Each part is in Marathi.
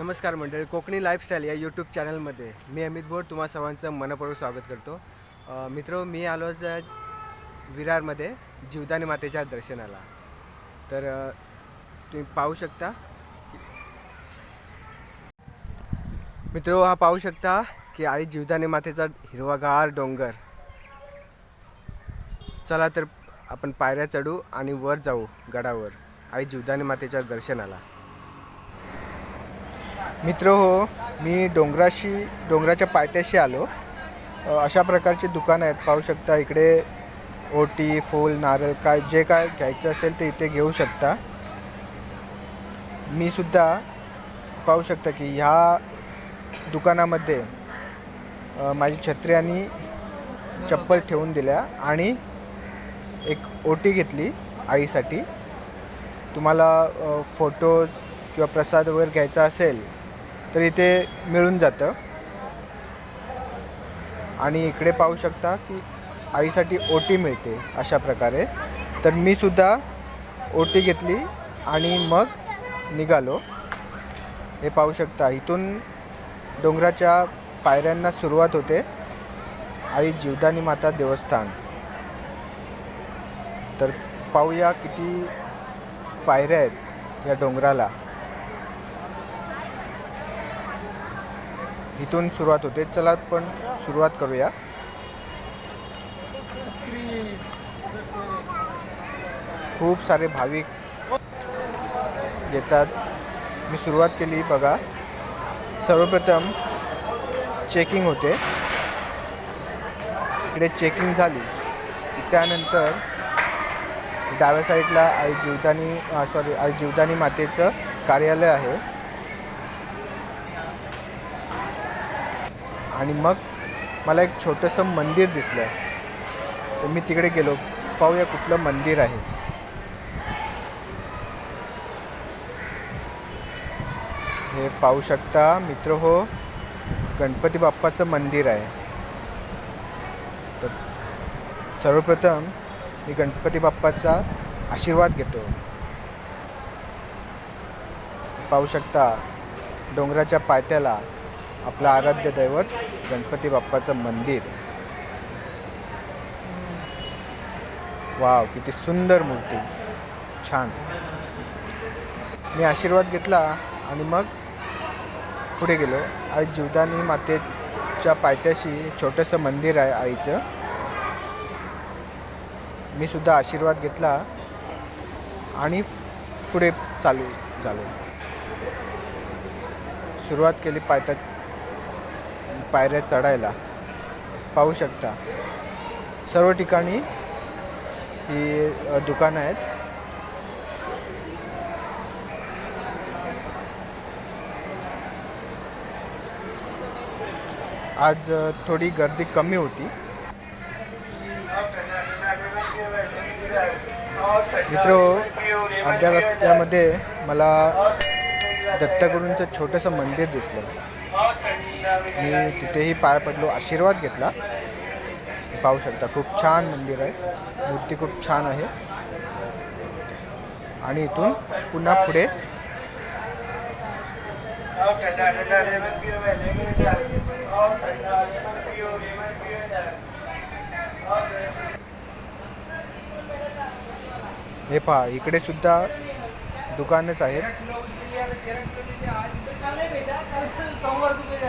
नमस्कार मंडळी कोकणी लाईफस्टाईल या यूट्यूब चॅनलमध्ये मी अमित बोर तुम्हा सर्वांचं मनपूर्वक स्वागत करतो. मित्र मी आलो विरारमध्ये जीवदानी मातेच्या दर्शनाला. तर तुम्ही पाहू शकता मित्र हा पाहू शकता की आई जीवदानी मातेचा हिरवागार डोंगर. चला तर आपण पायऱ्या चढू आणि वर जाऊ गडावर आई जीवदानी मातेच्या दर्शनाला. मित्र हो मी डोंगराशी डोंगराच्या पायथ्याशी आलो. अशा प्रकारची दुकानं आहेत. पाहू शकता इकडे ओटी फूल नारळ काय जे काय घ्यायचं असेल ते इथे घेऊ शकता. मी सुद्धा पाहू शकता की ह्या दुकानामध्ये माझी छत्री आणि चप्पल ठेवून दिल्या आणि एक ओटी घेतली आईसाठी. तुम्हाला फोटोज फोटो किंवा प्रसाद वगैरे घ्यायचा असेल तर इथे मिळून जातं. आणि इकडे पाहू शकता की आईसाठी ओटी मिळते अशा प्रकारे. तर मी सुद्धा ओटी घेतली आणि मग निघालो. हे पाहू शकता इथून डोंगराच्या पायऱ्यांना सुरुवात होते. आई जीवदानी माता देवस्थान. तर पाहूया किती पायऱ्या आहेत या डोंगराला. इथून सुरुवात होते. चला पण सुरुवात करूया. खूप सारे भाविक येतात. मी सुरुवात केली बघा. सर्वप्रथम चेकिंग होते. इकडे चेकिंग झाली. त्यानंतर डाव्या साईडला आई जीवदानी सॉरी आई जीवदानी मातेचं कार्यालय आहे. आणि मग मला एक छोटंसं मंदिर दिसलं तर मी तिकडे गेलो. पाहूया कुठलं मंदिर आहे. हे पाहू शकता मित्र हो गणपती बाप्पाचं मंदिर आहे. तर सर्वप्रथम मी गणपती बाप्पाचा आशीर्वाद घेतो. पाहू शकता डोंगराच्या पायथ्याला आपलं आराध्य दैवत गणपती बाप्पाचं मंदिर. वाव किती सुंदर मूर्ती. छान. मी आशीर्वाद घेतला आणि मग पुढे गेलो. आई जीवदानी मातेच्या पायथ्याशी छोटंसं मंदिर आहे आईचं. मी सुद्धा आशीर्वाद घेतला आणि पुढे चालू झालो. सुरुवात केली पायथ्या पायऱ्या चढायला. पाहू शकता. सर्व ठिकाणी ही दुकानं आहेत. आज थोडी गर्दी कमी होती. मित्र अर्ध्या रस्त्यामध्ये मला दत्तगुरूंचं छोटंसं मंदिर दिसलं. मी तिथेही पार पडलो आशीर्वाद घेतला. पाहू शकता खूप छान मंदिर आहे. मूर्ती खूप छान आहे. आणि इथून पुन्हा पुढे हे पहा इकडे सुद्धा दुकानच आहेत.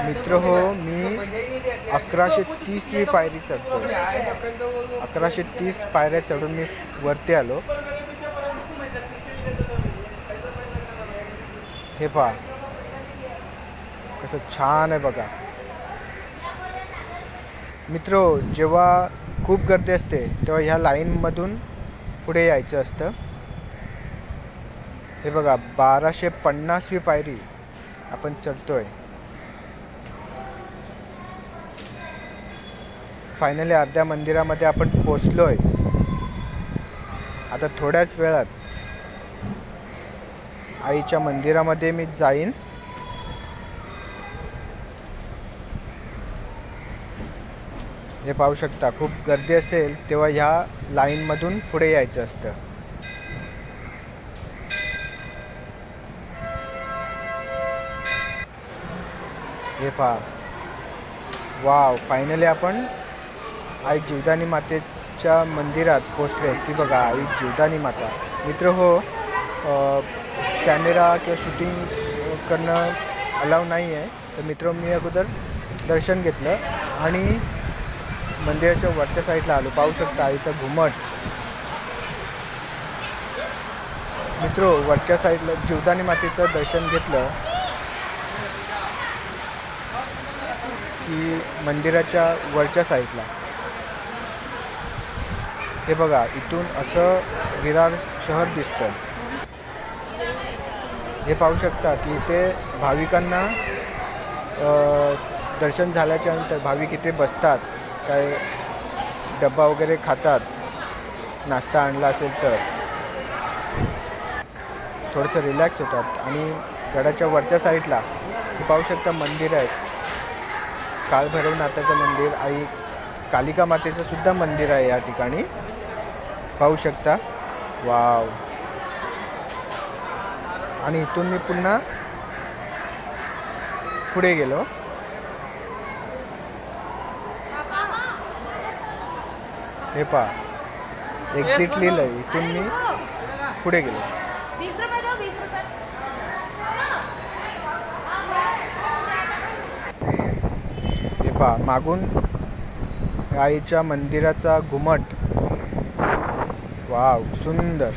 मित्र हो मी अकराशे तीसवी पायरी चढतो अकराशे तीस पायऱ्या चढून मी वरती आलो. हे पहा. कसं छान आहे बघा. मित्र हो, जेव्हा खूप गर्दी असते तेव्हा ह्या लाईनमधून पुढे यायचं असतं. हे बघा बाराशे पन्नासवी पायरी आपण चढतोय. फायनली अर्ध्या मंदिरामध्ये आपण पोचलो आहे आता थोड्याच वेळात आईच्या मंदिरामध्ये मी जाईन. हे पाहू शकता खूप गर्दी असेल तेव्हा ह्या लाईनमधून पुढे यायचं असतं. हे पहा. वाव फायनली आपण आई जीवदानी मातेच्या मंदिरात पोचले. की बघा आई जीवदानी माता. मित्र हो कॅमेरा किंवा शूटिंग करणं अलाव नाही आहे तर मित्र मी अगोदर दर्शन घेतलं आणि मंदिराच्या वरच्या साईडला आलो. पाहू शकता आईचा घुमट. मित्र वरच्या साईडला जीवदानी मातेचं दर्शन घेतलं की मंदिराच्या वरच्या साईडला. हे बघा इथून असं विरार शहर दिसतं हे पाहू शकता की इथे भाविकांना दर्शन झाल्याच्यानंतर भाविक इथे बसतात काय डब्बा वगैरे खातात नाश्ता आणला असेल तर. थोडंसं रिलॅक्स होतात आणि गडाच्या वरच्या साईडला पाहू शकता मंदिर आहेत. काळभैरवनाथाचं मंदिर आई कालिका मातेचं सुद्धा मंदिर आहे या ठिकाणी. पाहू शकता. वाव. आणि इथून मी पुन्हा पुढे गेलो. हे पहा. एक्झिट लिहिलं इथून मी पुढे गेलो. हे पहा. मागून आईच्या मंदिराचा घुमट. वाव सुंदर.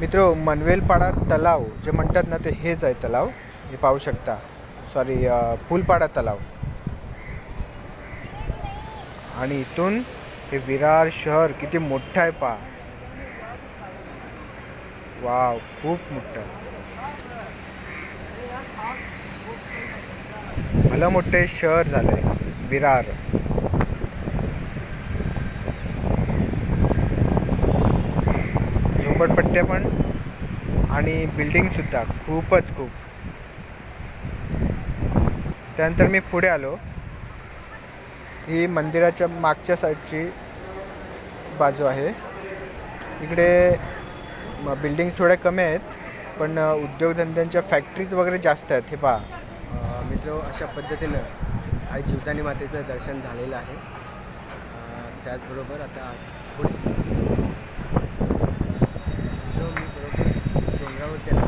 मित्र मनवेलपाडा तलाव जे म्हणतात ना ते हेच आहे तलाव. हे पाहू शकता. सॉरी फुलपाडा तलाव. आणि इथून हे विरार शहर किती मोठं आहे पहा. वाव खूप मोठं. भलं मोठे शहर झालंय विरार. झोपडपट्ट्या पण आणि बिल्डिंगसुद्धा खूपच खूप. त्यानंतर मी पुढे आलो. ही मंदिराच्या मागच्या साईडची बाजू आहे. इकडे बिल्डिंग्स थोड्या कमी आहेत पण उद्योगधंद्यांच्या फॅक्टरीज वगैरे जास्त आहेत हे पहा. मित्र अशा पद्धतीनं आई जीवदानी मातेचं दर्शन झालेलं आहे. त्याचबरोबर आता पुढे मित्र मी बरोबर डोंगरावरती आलो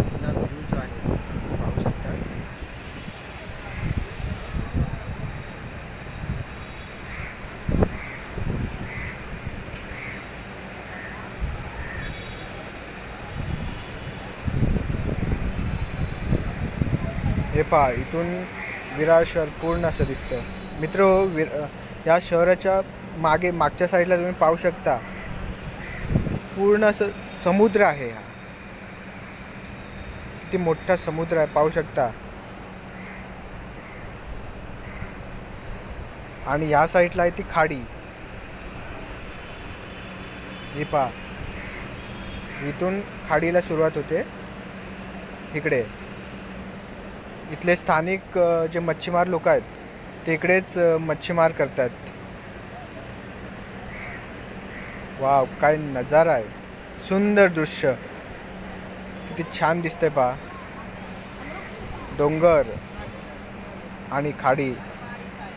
इथला व्ह्यू जो आहे पाहू शकता हे पहा इथून विरार शहर पूर्ण असं दिसतं मित्र विर या शहराच्या मागे मागच्या साईडला तुम्ही पाहू शकता. पूर्ण असं समुद्र आहे हा. किती मोठा समुद्र आहे पाहू शकता. आणि या साईडला आहे ती खाडी. ही पहा. इथून खाडीला सुरुवात होते. इकडे. इथले स्थानिक जे मच्छीमार लोक आहेत तिकडेच मच्छीमार करतात वाव काय नजारा आहे. सुंदर दृश्य. किती छान दिसतंय पहा. डोंगर आणि खाडी.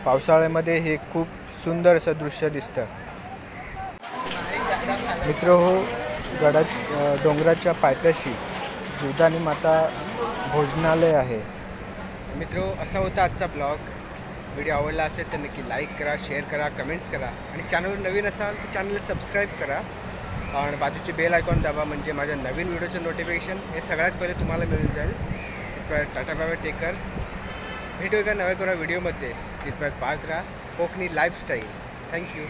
पावसाळ्यामध्ये हे खूप सुंदर असं दृश्य दिसतं. मित्र हो गडा डोंगराच्या पायथ्याशी जीवदानी माता भोजनालय आहे. मित्रो असा होता आजचा ब्लॉग. व्हिडिओ आवडला असेल तर नक्की लाईक करा शेअर करा कमेंट्स करा आणि चॅनलवर नवीन असाल तर चॅनलला सबस्क्राईब करा. आणि बाजूची बेल आयकॉन दाबा म्हणजे माझ्या नवीन व्हिडिओचं नोटिफिकेशन हे सगळ्यात पहिले तुम्हाला मिळून जाईल. तिथपर्यंत टाटा बाबा टेकर. भेटू एका नव्या कोणा व्हिडिओमध्ये तिथपर्यंत पाहत राहा. Konkani lifestyle thank you